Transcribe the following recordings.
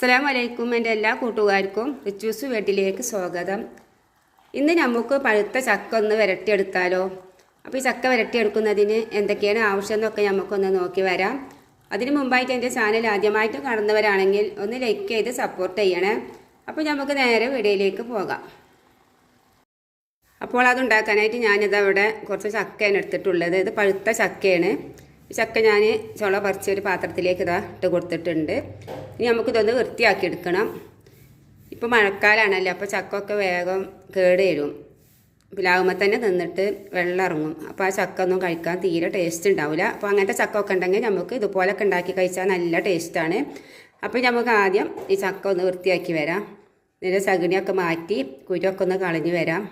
അസ്സലാമു വലൈക്കും എന്റെ എല്ലാ കൂട്ടുകാർക്കും റിച്ചൂസ് വീട്ടിലേക്ക് സ്വാഗതം. ഇന്ന് നമുക്ക് പഴുത്ത ചക്ക ഒന്ന് വരട്ടിയെടുത്താലോ? അപ്പോൾ ഈ ചക്ക വരട്ടിയെടുക്കുന്നതിന് എന്തൊക്കെയാണ് ആവശ്യം എന്നൊക്കെ നമുക്കൊന്ന് നോക്കി വരാം. അതിന് മുമ്പായിട്ട് എന്റെ ചാനൽ ആദ്യമായിട്ട് കാണുന്നവരാണെങ്കിൽ ഒന്ന് ലൈക്ക് ചെയ്ത് സപ്പോർട്ട് ചെയ്യണേ. അപ്പോൾ നമുക്ക് നേരെ വീടിയിലേക്ക് പോകാം. അപ്പോൾ അതുണ്ടാക്കാനായിട്ട് ഞാനിത് അവിടെ കുറച്ച് ചക്കയാണ് എടുത്തിട്ടുള്ളത്. ഇത് പഴുത്ത ചക്കയാണ്. ചക്ക ഞാൻ ചുള പറിച്ച ഒരു പാത്രത്തിലേക്ക് ഇതാ ഇട്ട് കൊടുത്തിട്ടുണ്ട്. ഇനി നമുക്കിതൊന്ന് വൃത്തിയാക്കി എടുക്കണം ഇപ്പോൾ മഴക്കാലമാണല്ലോ അപ്പോൾ ചക്കൊക്കെ വേഗം കേട് വരും. പിലാവുമ്പോൾ തന്നെ നിന്നിട്ട് വെള്ളം ഇറങ്ങും. അപ്പോൾ ആ ചക്ക ഒന്നും കഴിക്കാൻ തീരെ ടേസ്റ്റ് ഉണ്ടാവില്ല അപ്പോൾ അങ്ങനത്തെ ചക്ക ഒക്കെ ഉണ്ടെങ്കിൽ നമുക്ക് ഇതുപോലൊക്കെ ഉണ്ടാക്കി കഴിച്ചാൽ നല്ല ടേസ്റ്റാണ് അപ്പോൾ നമുക്ക് ആദ്യം ഈ ചക്ക ഒന്ന് വൃത്തിയാക്കി വരാം. ഇതിന്റെ ചകിണിയൊക്കെ മാറ്റി കുരുവൊക്കെ ഒന്ന് കളഞ്ഞ് വരാം.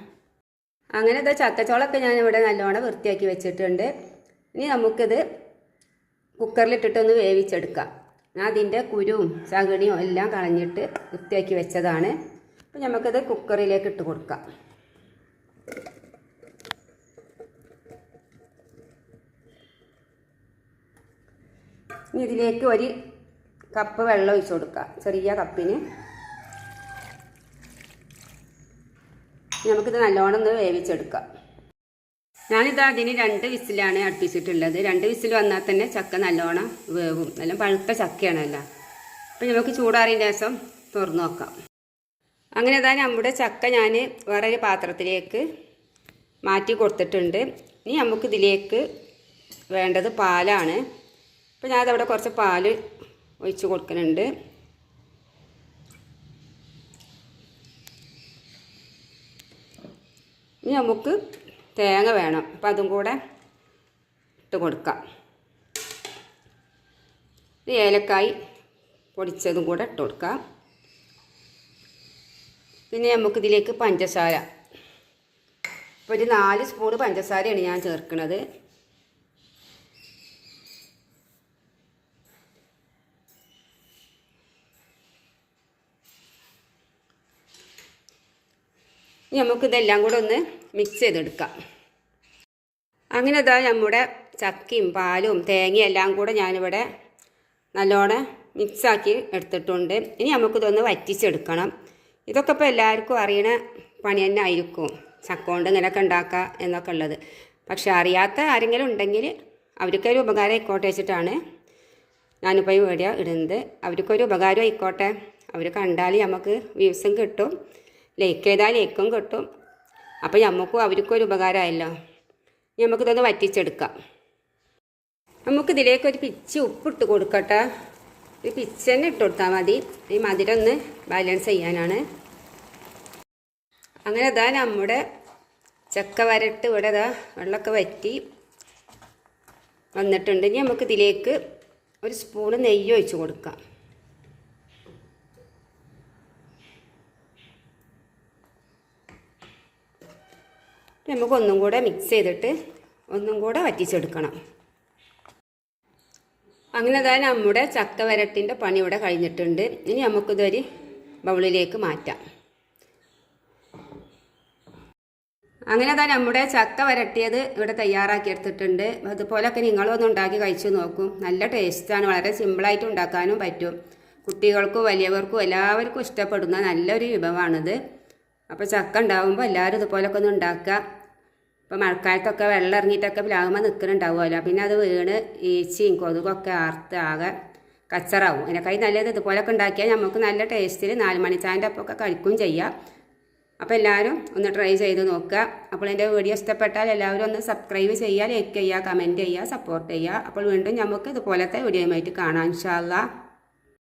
അങ്ങനത്തെ ചക്കച്ചോളൊക്കെ ഞാൻ ഇവിടെ നല്ലോണം വൃത്തിയാക്കി വെച്ചിട്ടുണ്ട്. ഇനി നമുക്കിത് കുക്കറിലിട്ടിട്ടൊന്ന് വേവിച്ചെടുക്കാം. ഞാൻ അതിന്റെ കുരുവും ചകിണിയും എല്ലാം കളഞ്ഞിട്ട് വൃത്തിയാക്കി വെച്ചതാണ്. അപ്പം നമുക്കത് കുക്കറിലേക്ക് ഇട്ട് കൊടുക്കാം. ഇനി ഇതിലേക്ക് ഒരു കപ്പ് വെള്ളം ഒഴിച്ചു കൊടുക്കുക ചെറിയ കപ്പിന്. നമുക്കിത് നല്ലോണം ഒന്ന് വേവിച്ചെടുക്കാം. ഞാനിത് അതിന് രണ്ട് വിസിലാണ് അടുപ്പിച്ചിട്ടുള്ളത്. രണ്ട് വിസിൽ വന്നാൽ തന്നെ ചക്ക നല്ലോണം വേവും. നല്ല പഴുത്ത ചക്കയാണല്ലോ. അപ്പം നമുക്ക് ചൂടാറിയ ശേഷം തുറന്നു നോക്കാം. അങ്ങനെ ഇതാ നമ്മുടെ ചക്ക ഞാൻ വേറൊരു പാത്രത്തിലേക്ക് മാറ്റി കൊടുത്തിട്ടുണ്ട്. ഇനി നമുക്ക് ഇതിലേക്ക് വേണ്ടത് പാലാണ്. അപ്പോൾ ഞാനതവിടെ കുറച്ച് പാൽ ഒഴിച്ച് കൊടുക്കുന്നുണ്ട്. ഇനി നമുക്ക് തേങ്ങ വേണം. അപ്പോൾ അതും കൂടെ ഇട്ട് കൊടുക്കാം. ഏലക്കായി പൊടിച്ചതും കൂടെ ഇട്ട് കൊടുക്കാം. പിന്നെ നമുക്കിതിലേക്ക് പഞ്ചസാര. ഇപ്പോൾ ഒരു നാല് സ്പൂണ് പഞ്ചസാരയാണ് ഞാൻ ചേർക്കുന്നത് ഇനി നമുക്കിതെല്ലാം കൂടെ ഒന്ന് മിക്സ് ചെയ്തെടുക്കാം. അങ്ങനെ ഇതാ നമ്മുടെ ചക്കയും പാലും തേങ്ങയും എല്ലാം കൂടെ ഞാനിവിടെ നല്ലോണം മിക്സാക്കി എടുത്തിട്ടുണ്ട്. ഇനി നമുക്കിതൊന്ന് വറ്റിച്ചെടുക്കണം. ഇതൊക്കെ ഇപ്പോൾ എല്ലാവർക്കും അറിയണ പണി തന്നെ ആയിരിക്കും. ചക്ക കൊണ്ട് ഇങ്ങനെയൊക്കെ ഉണ്ടാക്കുക എന്നൊക്കെ ഉള്ളത്. പക്ഷെ അറിയാത്ത ആരെങ്കിലും ഉണ്ടെങ്കിൽ അവർക്കൊരു ഉപകാരം ആയിക്കോട്ടെ വെച്ചിട്ടാണ് ഞാനിപ്പോൾ ഈ വീഡിയോ ഇടുന്നത്. അവർക്കൊരു ഉപകാരം ആയിക്കോട്ടെ. അവർ കണ്ടാൽ നമുക്ക് വ്യൂസും കിട്ടും. ലൈക്ക് ചെയ്താൽ ലൈക്കും കിട്ടും. അപ്പോൾ നമുക്കും അവർക്കും ഒരു ഉപകാരമായല്ലോ. ഇനി നമുക്കിതൊന്ന് വറ്റിച്ചെടുക്കാം. നമുക്കിതിലേക്ക് ഒരു പിച്ച് ഉപ്പിട്ട് കൊടുക്കട്ടെ. ഒരു പിച്ച് തന്നെ ഇട്ട് കൊടുത്താൽ മതി. ഈ മധുരം ഒന്ന് ബാലൻസ് ചെയ്യാനാണ്. അങ്ങനെ അതാ നമ്മുടെ ചക്ക വരട്ട് ഇവിടെ ഇതാ വെള്ളമൊക്കെ വറ്റി വന്നിട്ടുണ്ട്. ഇനി നമുക്ക് ഇതിലേക്ക് ഒരു സ്പൂണ് നെയ്യ് ഒഴിച്ച് കൊടുക്കാം. നമുക്ക് ഒന്നും കൂടെ മിക്സ് ചെയ്തിട്ട് ഒന്നും കൂടെ വറ്റിച്ചെടുക്കണം. അങ്ങനെ തന്നെ നമ്മുടെ ചക്ക വരട്ടിന്റെ പണി ഇവിടെ കഴിഞ്ഞിട്ടുണ്ട്. ഇനി നമുക്കിതൊരു ബൗളിലേക്ക് മാറ്റാം. അങ്ങനെ തന്നെ നമ്മുടെ ചക്ക വരട്ടിയത് ഇവിടെ തയ്യാറാക്കി എടുത്തിട്ടുണ്ട്. അതുപോലൊക്കെ നിങ്ങളൊന്ന് ഉണ്ടാക്കി കഴിച്ചു നോക്കും. നല്ല ടേസ്റ്റാണ് വളരെ സിമ്പിളായിട്ട് ഉണ്ടാക്കാനും പറ്റും. കുട്ടികൾക്കും വലിയവർക്കും എല്ലാവർക്കും ഇഷ്ടപ്പെടുന്ന നല്ലൊരു വിഭവമാണിത്. അപ്പോൾ ചക്ക ഉണ്ടാകുമ്പോൾ എല്ലാവരും ഇതുപോലൊക്കെ ഒന്ന് ഉണ്ടാക്കുക. ഇപ്പോൾ മഴക്കാലത്തൊക്കെ വെള്ളം ഇറങ്ങിയിട്ടൊക്കെ പ്ലാവുമ്പോൾ നിൽക്കുന്നുണ്ടാവുമല്ലോ പിന്നെ അത് വീണ് ഈച്ചയും കൊതുകൊക്കെ ആർത്ത് ആകെ കച്ചറാവും. അതിനേക്കായി നല്ലത് ഇതുപോലൊക്കെ ഉണ്ടാക്കിയാൽ നമുക്ക് നല്ല ടേസ്റ്റിൽ നാല് മണിച്ചാന്റെ അപ്പൊക്കെ കഴിക്കുകയും ചെയ്യാം. അപ്പോൾ എല്ലാവരും ഒന്ന് ട്രൈ ചെയ്ത് നോക്കുക. അപ്പോൾ എന്റെ വീഡിയോ ഇഷ്ടപ്പെട്ടാൽ എല്ലാവരും ഒന്ന് സബ്സ്ക്രൈബ് ചെയ്യുക ലൈക്ക് ചെയ്യുക കമന്റ് ചെയ്യുക സപ്പോർട്ട് ചെയ്യുക. അപ്പോൾ വീണ്ടും നമുക്ക് ഇതുപോലത്തെ വീഡിയോയുമായിട്ട് കാണാം. ഇൻഷാല്ലാ